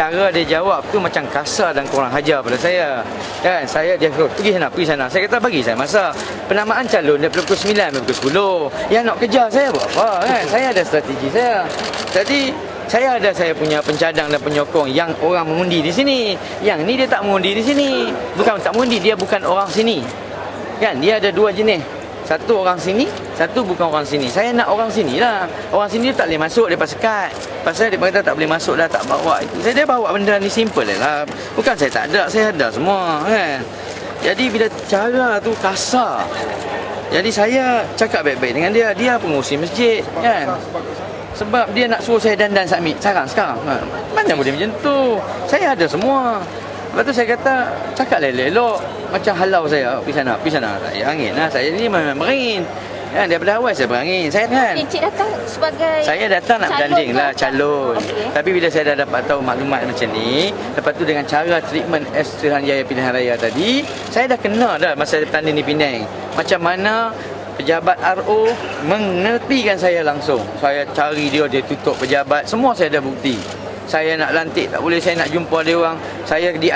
cara dia jawab tu macam kasar dan kurang hajar pada saya. Kan, saya dia kata, pergi sana, pergi sana. Saya kata, bagi saya masa. Penamaan calon daripada pukul 9 sampai pukul 10. Yang nak kejar saya buat apa kan? Saya ada strategi saya. Jadi, saya ada saya punya pencadang dan penyokong yang orang mengundi di sini. Yang ni dia tak mengundi di sini. Bukan tak mengundi, dia bukan orang sini. Kan, dia ada dua jenis. Satu orang sini, satu bukan orang sini. Saya nak orang sini lah. Orang sini tak boleh masuk, dia sekat. Pasal dia kata tak boleh masuk dah, tak bawa itu. Saya dia bawa benda ni simple lah. Bukan saya tak ada, saya ada semua kan. Jadi bila cara tu kasar. Jadi saya cakap baik-baik dengan dia. Dia pengurusi masjid kan. Sebab dia nak suruh saya dandan submit sekarang sekarang. Ha. Mana boleh macam tu? Saya ada semua. Lepas tu saya kata cakap elok-elok macam halau saya pergi sana, pergi sana. Saya angin lah. Saya ni memang berangin. Kan daripada awal saya berangin. Saya kan Encik datang sebagai saya datang nak bertanding ke lah calon. Okey. Tapi bila saya dah dapat tahu maklumat macam ni, lepas tu dengan cara treatment Estrihan Jaya Pilihan Raya tadi, saya dah kena dah masa bertanding di Penang. Macam mana pejabat RO mengertikan saya langsung. Saya cari dia, dia tutup pejabat. Semua saya ada bukti. Saya nak lantik tak boleh, saya nak jumpa dia orang. Saya di